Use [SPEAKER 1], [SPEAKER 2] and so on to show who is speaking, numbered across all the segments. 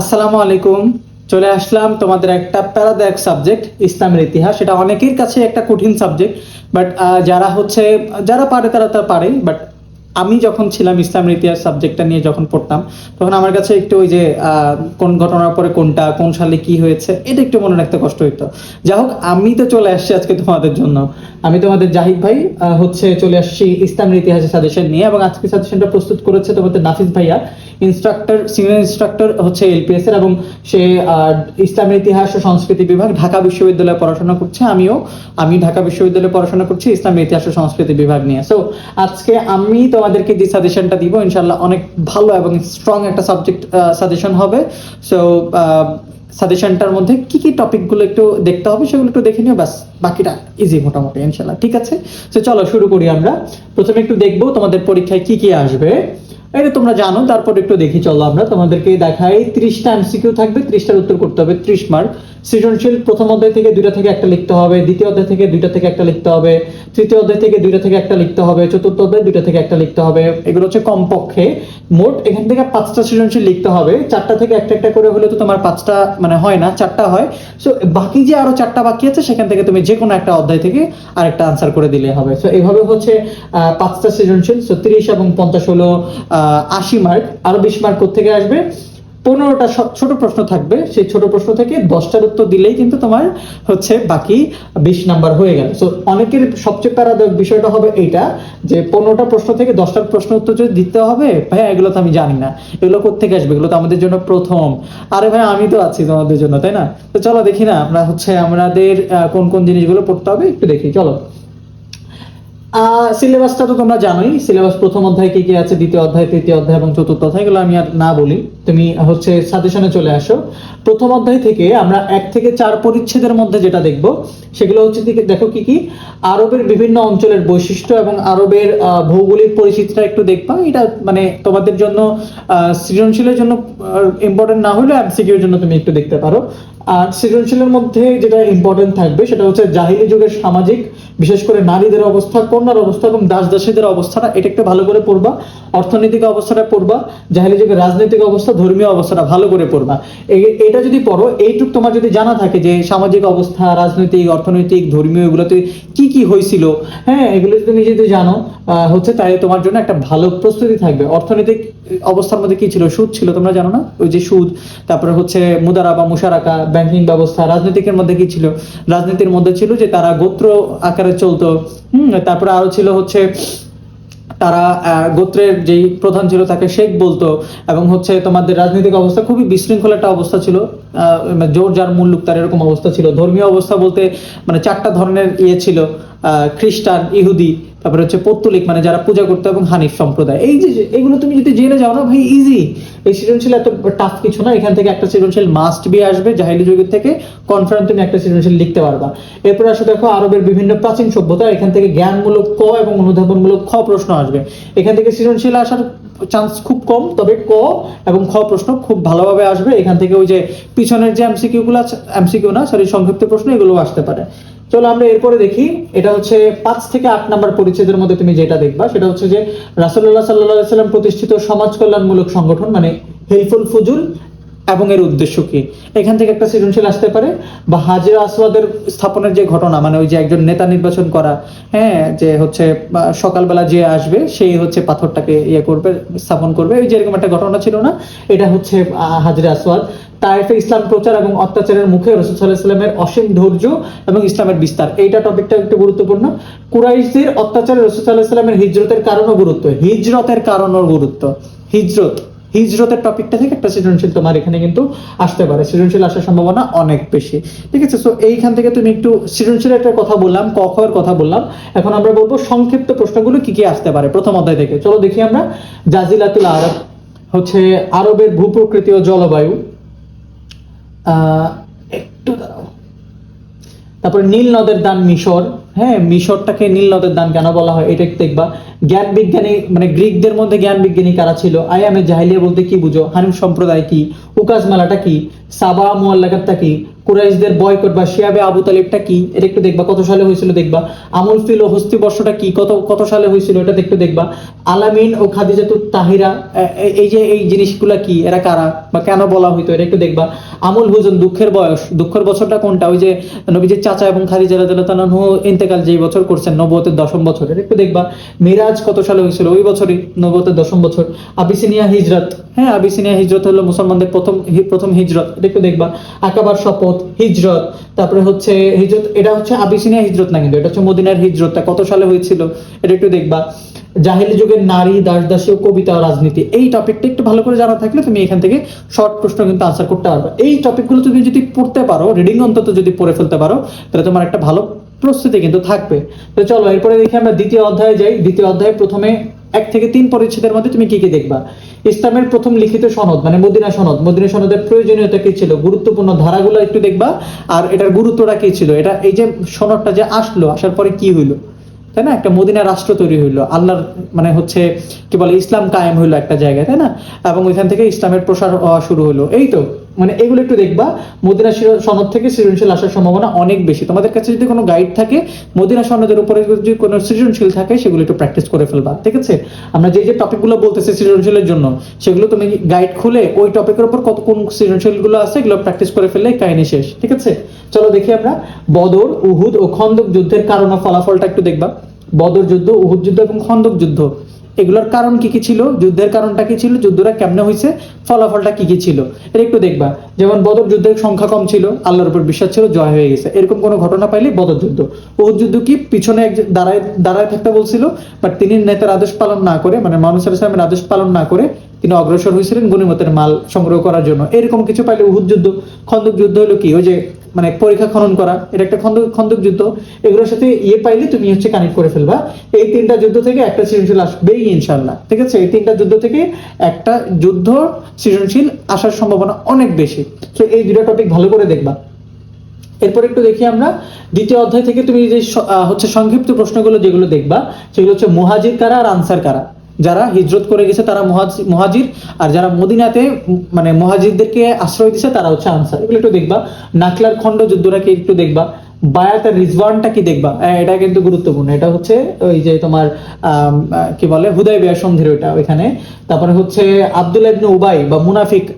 [SPEAKER 1] আসসালামু আলাইকুম। চলে আসলাম তোমাদের একটা প্যারাদায়ক সাবজেক্ট, ইসলামের ইতিহাস। এটা অনেকের কাছে একটা কঠিন সাবজেক্ট, বাট যারা হচ্ছে, যারা পারে তারা তা পারে, বাট আমি যখন ছিলাম ইসলামের ইতিহাস সাবজেক্টটা নিয়ে যখন পড়তাম, তখন আমার কাছে একটু ওই যে কোন ঘটনার পরে কোনটা, কোন সালে কি হয়েছে, এটা একটু মনে রাখতে কষ্ট হইতো। যা হোক, আমি তো চলে আসছি আজকে তোমাদের জন্য। আমি তোমাদের জাহিদ ভাই হচ্ছে চলে আসছি ইসলামের ইতিহাসের সাজেশন নিয়ে এবং আজকে সাজেশনটা প্রস্তুত করেছে তোমাদের নাফিস ভাইয়া ইনস্ট্রাক্টর সিনিয়র ইনস্ট্রাক্টর হচ্ছে এলপিএস এর এবং সে ইসলামের ইতিহাস ও সংস্কৃতি বিভাগ ঢাকা বিশ্ববিদ্যালয়ে পড়াশোনা করছে। আমিও, আমি ঢাকা বিশ্ববিদ্যালয়ে পড়াশোনা করছি, ইসলামের ইতিহাস ও সংস্কৃতি বিভাগ নিয়ে। সো আজকে আমি তোমাদেরকে যে সাজেশনটা দিব ইনশাল্লাহ অনেক ভালো এবং স্ট্রং একটা সাবজেক্ট সাজেশন হবে। সো সাজেশনটার মধ্যে কি কি টপিকগুলো একটু দেখতে হবে সেগুলো একটু দেখে নিও, ব্যাস, বাকিটা ইজি মোটামুটি ইনশাল্লাহ ঠিক আছে? তো চলো শুরু করি আমরা। প্রথমে একটু দেখব তোমাদের পরীক্ষায় কি কি আসবে। এটা তোমরা জানো, তারপর একটু দেখি, চলো আমরা তোমাদেরকে দেখাই। ত্রিশটা এমসিকিউ থাকবে, ত্রিশটার উত্তর করতে হবে, ত্রিশ মার্ক সৃজনশীল প্রথম অধ্যায় থেকে দুইটা থেকে একটা লিখতে হবে, দ্বিতীয় অধ্যায় থেকে দুইটা থেকে একটা লিখতে হবে, তৃতীয় অধ্যায় থেকে দুইটা থেকে একটা লিখতে হবে, চতুর্থ অধ্যায় দুইটা থেকে একটা লিখতে হবে। এগুলো হচ্ছে কমপক্ষে। মোট এখান থেকে পাঁচটা সৃজনশীল লিখতে হবে, চারটা থেকে একটা একটা করে হলে তো তোমার পাঁচটা মানে হয় না, চারটা হয়। সো বাকি যে আরও চারটা বাকি আছে, সেখান থেকে তুমি যে কোনো একটা অধ্যায় থেকে আরেকটা আনসার করে দিলে হবে। সো এইভাবে হচ্ছে পাঁচটা সৃজনশীল। সো তিরিশ এবং পঞ্চাশ হলো আশি মার্ক আরও বিশ মার্ক থেকে আসবে? পনেরোটা ছোট প্রশ্ন থাকবে। সেই ছোট প্রশ্ন থেকে দশটার উত্তর দিলেই কিন্তু তোমার হচ্ছে বাকি বিশ নাম্বার হয়ে গেল। সো অনেকের সবচেয়ে প্যারাদায়ক বিষয়টা হবে এইটা, যে পনেরোটা প্রশ্ন থেকে দশটার প্রশ্ন উত্তর যদি দিতে হবে, ভাইয়া, এগুলো তো আমি জানি না। এগুলো কোথেকে আসবে? এগুলো তো আমাদের জন্য প্রথম। আরে ভাই আমি তো আছি তোমাদের জন্য, তাই না? তো চলো দেখি না, আমরা হচ্ছে আমাদের কোন কোন জিনিসগুলো পড়তে হবে, একটু দেখি, চলো। সিলেবাসটা তো তোমরা জানোই। সিলেবাস প্রথম অধ্যায় কি কি আছে, দ্বিতীয় অধ্যায়, তৃতীয় অধ্যায় এবং চতুর্থ অধ্যায়, এগুলো আমি আর না বলি। তুমি হচ্ছে সাজেশনে চলে আসো। প্রথম অধ্যায় থেকে আমরা এক থেকে চার পরিচ্ছেদের মধ্যে যেটা দেখব, সেগুলো হচ্ছে দেখো কি কি? আরবের বিভিন্ন অঞ্চলের বৈশিষ্ট্য এবং আরবের ভৌগোলিক পরিচিতিটা একটু দেখবা। এটা মানে তোমাদের জন্য সৃজনশীলের জন্য ইম্পর্টেন্ট না হলেও এমসিকিউর জন্য তুমি একটু দেখতে পারো। আর সৃজনশীলের মধ্যে যেটা ইম্পর্টেন্ট থাকবে, সেটা হচ্ছে জাহিলি যুগের সামাজিক, বিশেষ করে নারীদের অবস্থা, কন্যার অবস্থা এবং দাস দাসীদের অবস্থাটা, এটা একটু ভালো করে পড়বা। অর্থনৈতিক অবস্থাটা পড়বা। জাহিলি যুগের রাজনৈতিক অবস্থা ধর্মীয় অবস্থাটা ভালো করে পড়বা। এটা যদি পড়ো, এইটুক তোমার যদি জানা থাকে যে সামাজিক অবস্থা, রাজনৈতিক, অর্থনৈতিক, ধর্মীয়, এগুলোতে কি কি হয়েছিল হ্যাঁ এগুলো যদি তুমি যদি জানো হচ্ছে তাই তোমার জন্য একটা ভালো প্রস্তুতি থাকবে। অর্থনৈতিক অবস্থার মধ্যে কি ছিল? সুদ ছিল, তোমরা জানো না? ওই যে সুদ, তারপরে হচ্ছে মুদারা বা মুশারাকা, ব্যাংকিং ব্যবস্থা, রাজনীতিকের মধ্যে কি ছিল? রাজনীতির মধ্যে ছিল যে তারা গোত্র আকারে চলতো। হম, তারপরে আরও ছিল হচ্ছে তারা গোত্রের যেই প্রধান ছিল তাকে শেখ বলতো এবং হচ্ছে তোমাদের রাজনৈতিক অবস্থা খুবই বিশৃঙ্খল একটা অবস্থা ছিল। আহ, জোর যার মুল্লুক তার এরকম অবস্থা ছিল। ধর্মীয় অবস্থা বলতে মানে চারটা ধরনের ইয়ে ছিল। খ্রিস্টান ইহুদি তারপরে হচ্ছে পত্তলিক মানে যারা পূজা করতো এবং হানিফ সম্প্রদায়। এই যে এগুলো তুমি যদি জেনে যাও না ভাই ইজি এই সৃজনশীল এত টাফ কিছু না, এখান থেকে একটা সৃজনশীল মাস্ট বি আসবে, জাহিলি যুগের থেকে কনফারেন্স তুমি একটা সৃজনশীল লিখতে পারবা। এরপরে আসলে দেখো, আরবের বিভিন্ন প্রাচীন সভ্যতা, এখান থেকে জ্ঞানমূলক ক এবং অনুধাবনমূলক খ প্রশ্ন আসবে। এখান থেকে সৃজনশীল আসার চান্স খুব কম, তবে ক এবং খ প্রশ্ন খুব ভালোভাবে আসবে। এখান থেকে ওই যে পিছনের যে এমসিকিউ গুলো আছে এমসিকিউ না সরি সংক্ষিপ্ত প্রশ্ন এগুলো আসতে পারে। চলো আমরা এরপরে দেখি, এটা হচ্ছে পাঁচ থেকে আট নাম্বার পরিচ্ছেদের মধ্যে তুমি যেটা দেখবা, সেটা হচ্ছে যে রাসুল্লাহ সাল্লাহ সাল্লাম প্রতিষ্ঠিত সমাজ কল্যাণমূলক সংগঠন মানে হেলফুল ফুজুল এবং এর উদ্দেশ্য কি? এখান থেকে একটা সৃজনশীল আসতে পারে। বা হাজির আসওয়াদের স্থাপনের যে ঘটনা মানে ওই যে একজন নেতা নির্বাচন করা হ্যাঁ যে হচ্ছে সকালবেলা যে আসবে, সেই হচ্ছে পাথরটাকে ইয়ে করবে, স্থাপন করবে। ওই যে এরকম একটা ঘটনা ছিল না? এটা হচ্ছে হাজির আসওয়াদ। তাইফে ইসলাম প্রচার এবং অত্যাচারের মুখে রসুল সাল্লাহ সাল্লামের অসীম ধৈর্য এবং ইসলামের বিস্তার। এইটা টপিকটা একটু গুরুত্বপূর্ণ। কুরাইশদের অত্যাচারে রসুল সাল্লাহ সাল্লামের হিজরতের কারণও গুরুত্ব। হিজরতের কারণও গুরুত্ব। হিজরত। হিজরতের টপিকটা থেকে একটা সৃজনশীল তোমার এখানে কিন্তু আসতে পারে। সৃজনশীল আসার সম্ভাবনা অনেক বেশি। ঠিক আছে? সো এইখান থেকে তুমি একটু সৃজনশীল একটা কথা বললাম, ক, খ কথা বললাম। এখন আমরা বলব সংক্ষিপ্ত প্রশ্নগুলো কি কি আসতে পারে প্রথম অধ্যায় থেকে। চলো দেখি আমরা। জাজিলাতুল আরব হচ্ছে আরবের ভূপ্রকৃতি ও জলবায়ু একটু দাঁড়াও। তারপরে নীল নদের দান মিশর। হ্যাঁ মিশরটাকে নীল নদের দান কেন বলা হয়? এটা দেখবা। জ্ঞান বিজ্ঞানী মানে গ্রিকদের মধ্যে জ্ঞান বিজ্ঞানী কারা ছিল? আই আমি জাহিলিয়া বলতে কি বুঝো? হানিম সম্প্রদায় কি? উকাজ মেলাটা কি? সাবা মোয়াল্লাকাতটা কি? কুরাইশদের বয়কট বা শিয়াবে আবু তালিবটা কি? এটা একটু দেখবা, কত সালে হয়েছিল দেখবা? আমল ফিল ও হস্তি বর্ষটা কি? কত কত সালে হয়েছিল এটা একটু দেখবা? আলামিন ও খাদিজাতুর তাহিরা এই যে এই জিনিসগুলা কি? এরা কারা? বা কেন বলা হইতো? এটা একটু দেখবা। আমল হুজন দুঃখের বয়স। দুঃখের বছরটা কোনটা? ওই যে নবীজির চাচা এবং খাদিজা রাদিয়াল্লাহু ইন্তেকাল যেই বছর করছেন নবতের দশম বছর। এটা একটু দেখবা। মিরাজ কত সালে হয়েছিল? ওই বছরই নবতের দশম বছর। আবিসিনিয়া হিজরত। হ্যাঁ আবিসিনিয়া হিজরত হলো মুসলমানদের প্রথম প্রথম হিজরত। এটা একটু দেখবা। আকাবার শপথ। হিজরত, তারপরে হচ্ছে হিজরত, এটা হচ্ছে আবিসিনিয়া হিজরত না কিন্তু, এটা হচ্ছে মদিনার হিজরতটা কত সালে হয়েছিল, এটা একটু দেখবা। জাহিলি যুগের নারী দাস দাসী ও কবিতা রাজনীতি, এই টপিকটা একটু ভালো করে জানা থাকলে তুমি এখান থেকে শর্ট প্রশ্ন কিন্তু আনসার করতে পারবে। এই টপিকগুলো তুমি যদি পড়তে পারো রিডিং অন্তত যদি পড়ে ফেলতে পারো, তাহলে তোমার একটা ভালো প্রস্তুতি কিন্তু থাকবে। তো চলো, এরপরে দেখি আমরা দ্বিতীয় অধ্যায়ে যাই। দ্বিতীয় অধ্যায়ে প্রথমে এক থেকে তিন পরিচ্ছেদের মধ্যে তুমি কি কি দেখবা? ইসলামের প্রথম লিখিত সনদ মানে মদিনা সনদ। মদিনা সনদের প্রয়োজনীয়তা কি ছিল? গুরুত্বপূর্ণ ধারাগুলো একটু দেখবা। আর এটার গুরুত্বটা কি ছিল? এটা, এই যে সনদটা যে আসলো, আসার পরে কি হইল? তাই না? একটা মদিনা রাষ্ট্র তৈরি হইল। আল্লাহর মানে হচ্ছে, কি বলে, ইসলাম কায়েম হইল একটা জায়গায়, তাই না? এবং ওইখান থেকে ইসলামের প্রসার হওয়া শুরু হলো এই তো। মানে এগুলো একটু দেখবা। মদিনা সনদ থেকে সৃজনশীল আসার সম্ভাবনা অনেক বেশি। তোমাদের কাছে যদি কোনো গাইড থাকে, মদিনা সনদের উপরে যদি কোনো সৃজনশীল থাকে, সেগুলো একটু প্র্যাকটিস করে ফেলবা। ঠিক আছে? আমরা যে যে টপিকগুলো বলতেছি সৃজনশীলের জন্য, সেগুলো তুমি গাইড খুলে ওই টপিকের উপর কত, কোন সৃজনশীলগুলো আছে, এগুলো প্র্যাকটিস করে ফেললে কাহিনী শেষ। ঠিক আছে? চলো দেখি আমরা। বদর, উহুদ ও খন্দক যুদ্ধের কারণ ও ফলাফলটা একটু দেখবা। বদর যুদ্ধ, উহুদ যুদ্ধ এবং খন্দক যুদ্ধ। এগুলোর কারণ কি কি ছিল? যুদ্ধের কারণটা কি ছিল? যুদ্ধটা কেমনে হয়েছে ফলাফলটা কি কি ছিল? এটা একটু দেখবা। যেমন বদর যুদ্ধের সংখ্যা কম ছিল, আল্লাহর উপর বিশ্বাস ছিল, জয় হয়ে গেছে। এরকম কোনো ঘটনা পাইলে বদর যুদ্ধ। উহুদ যুদ্ধ কি পিছনে একজন দাঁড়ায় দাঁড়ায় থাকতে বলছিল বাট তিনি নেতার আদেশ পালন না করে মানে মানুষ ইসলামের আদেশ পালন না করে, তিনি অগ্রসর হয়েছিলেন গণিমতের মাল সংগ্রহ করার জন্য। এরকম কিছু পাইলে উহুদ যুদ্ধ। খন্দক যুদ্ধ হলো কি? ওই যে মানে পরীক্ষা খনন করা, এটা একটা খন্দক খন্দক যুদ্ধ। এগুলোর সাথে ইয়ে পাইলে তুমি হচ্ছে কানেক্ট করে ফেলবা। এই তিনটা যুদ্ধ থেকে একটা সৃজনশীল আসবেই ইনশাল্লাহ ঠিক আছে? এই তিনটা যুদ্ধ থেকে একটা যুদ্ধ সৃজনশীল আসার সম্ভাবনা অনেক বেশি। তো এই দুটো টপিক ভালো করে দেখবা। এরপর একটু দেখি আমরা, দ্বিতীয় অধ্যায় থেকে তুমি যে হচ্ছে সংক্ষিপ্ত প্রশ্নগুলো যেগুলো দেখবা, সেগুলো হচ্ছে মুহাজির কারা আর আনসার কারা? যারা হিজরত করে গেছে তারা মুহাজ- মুহাজির আর যারা মদিনাতে মানে মুহাজিরদেরকে আশ্রয় দিছে তারা হচ্ছে আনসার। এগুলো একটু দেখবা। নাকলার খণ্ড যুদ্ধটাকে একটু দেখবা? বায়াত আর রিজওয়ানটা কি দেখবা? আহ, এটা কিন্তু গুরুত্বপূর্ণ। এটা হচ্ছে ওই যে তোমার কি বলে? হুদয় বিয়া সন্ধির ওইটা ওইখানে। তারপরে হচ্ছে আব্দুল ইবনে উবাই বা মুনাফিক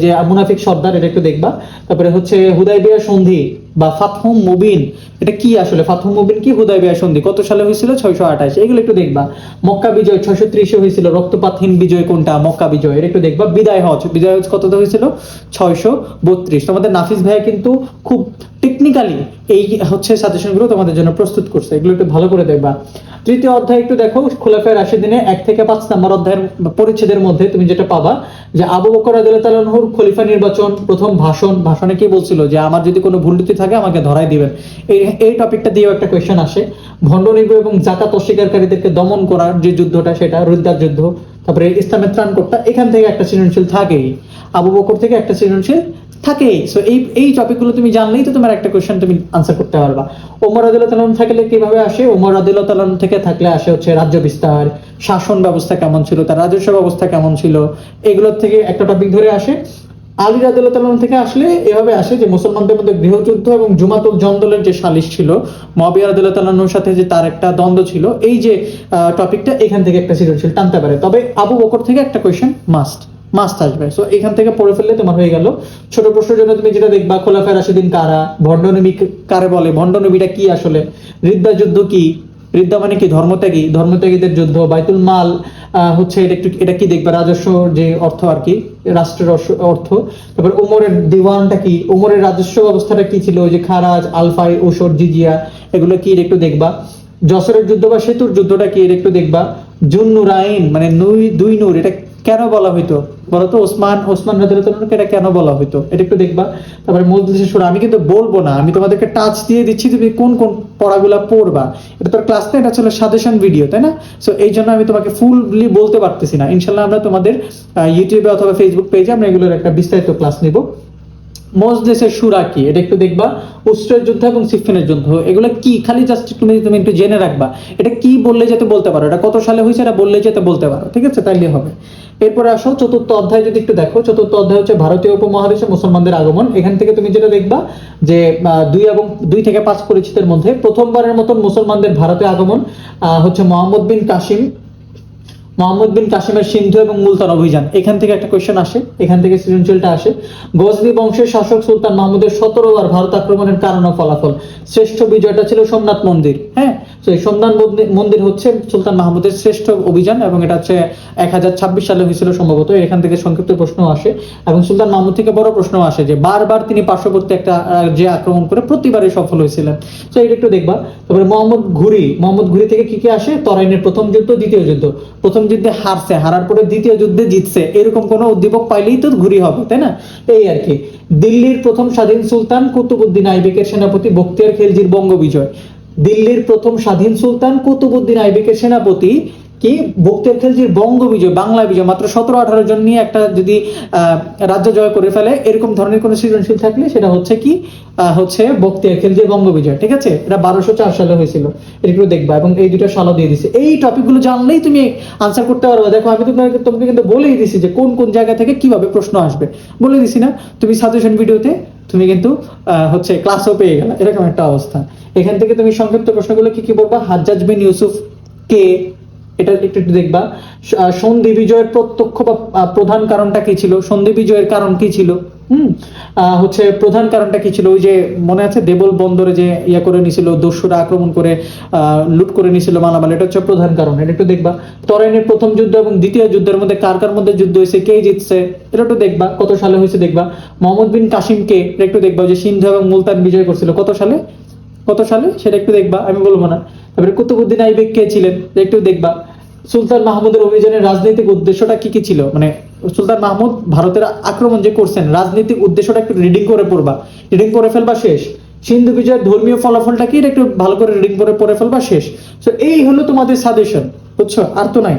[SPEAKER 1] যে মুনাফিক সর্দার এটা একটু দেখবা। তারপরে হচ্ছে হুদয় বিয়া সন্ধি। বা ফাতহুম মুবিন, এটা কি আসলে? ফাতহুম মুবিন কি হুদয় বিয়া সন্ধি? কত সালে হয়েছিল? ছয়শো আঠাশ। এগুলো একটু দেখবা। মক্কা বিজয় ছয়শো ত্রিশে হয়েছিল। রক্তপাতহীন বিজয় কোনটা? মক্কা বিজয়। এটা একটু দেখবা। বিদায় হজ। বিদায় হজ কততে হয়েছিল? ছয়শো বত্রিশ। তোমাদের নাফিস ভাইয়া কিন্তু খুব টেকনিক্যালি এই হচ্ছে সাজেশনগুলো তোমাদের জন্য প্রস্তুত করছে। এগুলো একটু ভালো করে দেখবা। তৃতীয় অধ্যায় একটু দেখো খোলাফায় রাশিদিনে এক থেকে পাঁচ নাম্বার অধ্যায়ের পরিচ্ছেদের মধ্যে তুমি যেটা পাবা, যে আবু বকর রাদিয়াল্লাহুর খলিফা নির্বাচন, প্রথম ভাষণ, ভাষণে কি বলছিল যে, আমার যদি কোনো ভুল ত্রুটি থাকে, আমাকে ধরাই দিবেন। এই এই টপিকটা দিয়েও একটা কোয়েশ্চেন আসে। ভণ্ড নির্ভ এবং জাকাত অস্বীকারীদেরকে দমন করার যে যুদ্ধটা, সেটা রুদ্দার যুদ্ধ, তারপরে ইসলামের ত্রাণকর্তা এখান থেকে একটা সৃজনশীল থাকেই। আবু বকর থেকে একটা সৃজনশীল থাকেই। সো এই এই টপিকগুলো তুমি জানলেই তো তোমার একটা কোয়েশ্চেন তুমি আনসার করতে পারবা। ওমর আদিল্লাহ তালন থাকলে কীভাবে আসে? ওমর আদিল্লাহ তালন থেকে থাকলে আসে হচ্ছে রাজ্য বিস্তার, শাসন ব্যবস্থা কেমন ছিল, তার রাজস্ব ব্যবস্থা কেমন ছিল, এগুলোর থেকে একটা টপিক ধরে আসে। আলী রাদিল্লাহ থেকে আসলে এভাবে আসে যে মুসলমানদের মধ্যে গৃহযুদ্ধ এবং জুমাতুল জন্দলের যে সালিশ ছিল মহাবিয়া রাদিল্লাহ তালানুর সাথে যে তার একটা দ্বন্দ্ব ছিল, এই যে টপিকটা এখান থেকে একটা সৃজনশীল টানতে পারে। তবে আবু বকর থেকে একটা কোয়েশ্চেন মাস্ট মাস্ট আসবে। সো এখান থেকে পড়ে ফেললে তোমার হয়ে গেল। ছোট প্রশ্নের জন্য তুমি যেটা দেখবা খোলাফের রাশিদিন কারা? ভণ্ডনবী কারে বলে? ভণ্ডনবীটা কি আসলে? রিদ্দা যুদ্ধ কি? রিদ্দা মানে কি? ধর্মত্যাগী? ধর্মত্যাগীদের যুদ্ধ। বাইতুল মাল হচ্ছে এটা একটু এটা কি দেখবা? রাজস্ব যে অর্থ আর কি, রাষ্ট্রের অর্থ। তারপর উমরের দিওয়ানটা কি? উমরের রাজস্ব ব্যবস্থাটা কি ছিল? যে খারাজ, আলফাই, ওসর, জিজিয়া, এগুলো কি একটু দেখবা? যশোরের যুদ্ধ বা সেতুর যুদ্ধটা কি একটু দেখবা? জুন নুরাইন মানে দুই নূর, এটা কেন বলা হইতো? বলতো ওসমান ওসমান রাদিয়াল্লাহু এটা কেন বলা হইতো? এটা একটু দেখবা। তারপরে মজলিসের সুরা আমি কিন্তু বলব না, আমি তোমাদেরকে টাচ দিয়ে দিচ্ছি তুমি কোন কোন পড়াগুলা পড়বা। এটা তোর ক্লাস না এটা ছিল সাজেশন ভিডিও তাই না? সো এই জন্য আমি তোমাকে ফুললি বলতে পারতেছি না। ইনশাল্লাহ আমরা তোমাদের ইউটিউবে অথবা ফেসবুক পেজে আমরা এগুলোর একটা বিস্তারিত ক্লাস নিব। মজলিসের সুরা কি? এটা একটু দেখবা। উস্ত্রের যুদ্ধ এবং সিফিনের যুদ্ধ। এগুলো কি? খালি জাস্ট তুমি তুমি একটু জেনে রাখবা। এটা কি বললে যেতে বলতে পারো? এটা কত সালে হয়েছে? এটা বললে যেতে বলতে পারো। ঠিক আছে? তাইলে হবে। এরপরে আসো, চতুর্থ অধ্যায় যদি একটু দেখো। চতুর্থ অধ্যায় হচ্ছে ভারতীয় উপমহাদেশে মুসলমানদের আগমন। এখান থেকে তুমি যেটা দেখবা যে দুই এবং দুই থেকে পাঁচ পরিচিতের মধ্যে প্রথমবারের মতন মুসলমানদের ভারতে আগমন হচ্ছে মোহাম্মদ বিন কাসিম মোহাম্মদ বিন কাসিমের সিন্ধু এবং মুলতান অভিযান। এখান থেকে একটা কোয়েশ্চেন আসে। এখান থেকে সৃজনশীলটা আসে। গজনি বংশের শাসক সুলতান মাহমুদের সতেরো বার ভারত আক্রমণের কারণ ও ফলাফল। শ্রেষ্ঠ বিজয়টা ছিল সোমনাথ মন্দির। হ্যাঁ? তো এই সোমনাথ মন্দির- হচ্ছে সুলতান মাহমুদের শ্রেষ্ঠ অভিযান এবং এটা হচ্ছে এক হাজার ছাব্বিশ সালে হয়েছিল সম্ভবত। এখান থেকে সংক্ষিপ্ত প্রশ্ন আসে এবং সুলতান মাহমুদ থেকে বড় প্রশ্ন আসে যে বারবার তিনি পার্শ্ববর্তী একটা যে আক্রমণ করে প্রতিবারই সফল হয়েছিলেন। তো এটা একটু দেখবা। তারপরে মোহাম্মদ ঘুরি। মোহাম্মদ ঘুরি থেকে কি কি আসে? তরাইনের প্রথম যুদ্ধ, দ্বিতীয় যুদ্ধ। প্রথম যুদ্ধে হারছে, হারার পরে দ্বিতীয় যুদ্ধে জিতছে। এরকম কোনো উদ্দীপক পাইলেই তো ঘুরি হবে, তাই না? এই আর কি। দিল্লির প্রথম স্বাধীন সুলতান কুতুবুদ্দিন আইবেকের সেনাপতি বখতিয়ার খেলজির বঙ্গ বিজয়। দিল্লির প্রথম স্বাধীন সুলতান কুতুবুদ্দিন আইবেকের সেনাপতি কি? বক্তিয়ার খেলজির বঙ্গ বিজয় বাংলা বিজয়, মাত্র সতেরো আঠারো জন নিয়ে একটা যদি রাজ্য জয় করে ফেলে, এরকম ধরনের কোনো সৃজনশীল থাকলে সেটা হচ্ছে কি? হচ্ছে বক্তিয়ার খেলজির বঙ্গ বিজয়, ঠিক আছে? এটা বারোশো চার সালে হয়েছিল। এটা দেখবা এবং এই দুটো সালও দিয়ে দিছে। এই টপিকগুলো জানলেই তুমি আনসার করতে পারবে। দেখো, আমি তোমাকে তোমাকে কিন্তু বলেই দিছি যে কোন কোন জায়গা থেকে কীভাবে প্রশ্ন আসবে। বলে দিছি না। তুমি সাজেশন ভিডিওতে তুমি কিন্তু হচ্ছে ক্লাসও পেয়ে গেলা। এরকম একটা অবস্থা। এখান থেকে তুমি সংক্ষিপ্ত প্রশ্নগুলো কি কি বলবা? হাজ্জাজ বিন ইউসুফ কে এটা একটু একটু দেখবা। সন্ধি বিজয়ের প্রত্যক্ষ বা প্রধান কারণটা কি ছিল? সন্ধি বিজয়ের কারণ কি ছিল? হুম? হচ্ছে প্রধান কারণটা কি ছিল? ওই যে মনে আছে দেবল বন্দরে যে ইয়া করে নিছিল দস্যুরা আক্রমণ করে আহ, লুট করে নিছিল মালামাল এটা হচ্ছে প্রধান কারণ এটা একটু দেখবা। তরাইনের প্রথম যুদ্ধ এবং দ্বিতীয় যুদ্ধের মধ্যে কার কার মধ্যে যুদ্ধ হয়েছে কে জিতছে এটা একটু দেখবা কত সালে হয়েছে দেখবা। মোহাম্মদ বিন কাসিম কে এটা একটু দেখবা যে সিন্ধু এবং মুলতান বিজয় করছিল কত সালে? কত সালে? সেটা একটু দেখবা, আমি বলব না। তারপরে কুতুবুদ্দিন আইবেক কে ছিলেন? একটু দেখবা। সুলতান মাহমুদের অভিযানের রাজনৈতিক উদ্দেশ্যটা কি কি ছিল? মানে সুলতান মাহমুদ ভারতের আক্রমণ যে করছেন, রাজনৈতিক উদ্দেশ্যটা একটু রিডিং করে পড়বা। রিডিং করে ফেলবা শেষ। সিন্ধু বিজয়ের ধর্মীয় ফলাফলটা কি? একটু ভালো করে রিডিং করে পড়ে ফেলবা শেষ। তো এই হলো তোমাদের সাজেশন বুঝছ? আর তো নাই।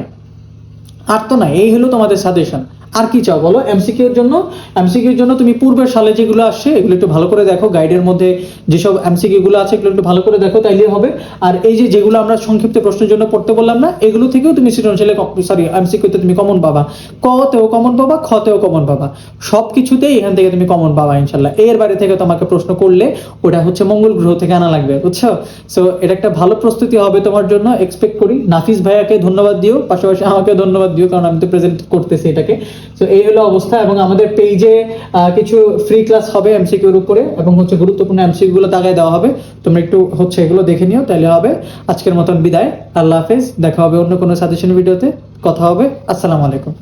[SPEAKER 1] আর তো নাই, এই হলো তোমাদের সাজেশন আর কি চাও বলো? এমসিকিউর জন্য? এমসিকিউর জন্য তুমি পূর্বের সালে যেগুলো আসছে, এগুলো একটু ভালো করে দেখো। গাইডের মধ্যে যেসব এমসিকিউ গুলো আছে, এগুলো একটু ভালো করে দেখো তাইলে হবে। আর এই যে যেগুলো আমরা সংক্ষিপ্ত প্রশ্নের জন্য পড়তে বললাম না, এগুলো থেকেও তুমি সৃজনশীলে সরি এমসিকিউতে তুমি কমন পাবা। কতেও কমন পাবা খতেও কমন পাবা। সব কিছুতেই এখান থেকে তুমি কমন পাবা, ইনশাল্লাহ। এর বাইরে থেকে তোমাকে প্রশ্ন করলে ওটা হচ্ছে মঙ্গল গ্রহ থেকে আনা লাগবে, বুঝছ? সো এটা একটা ভালো প্রস্তুতি হবে তোমার জন্য এক্সপেক্ট করি। নাফিস ভাইয়াকে ধন্যবাদ দিও, পাশাপাশি আমাকে ধন্যবাদ দিও, কারণ আমি তো প্রেজেন্ট করতেছি এটাকে। তো এই হলো অবস্থা এবং আমাদের পেজে কিছু ফ্রি ক্লাস হবে এমসিকিউর উপরে এবং হচ্ছে গুরুত্বপূর্ণ এমসিকিউ গুলো দাগায় দেওয়া হবে। তোমরা একটু হচ্ছে এগুলো দেখে নিও তাহলে হবে। আজকের মতন বিদায়। আল্লাহ হাফেজ। দেখা হবে অন্য কোনো সাজেশন ভিডিওতে কথা হবে। আসসালামু আলাইকুম।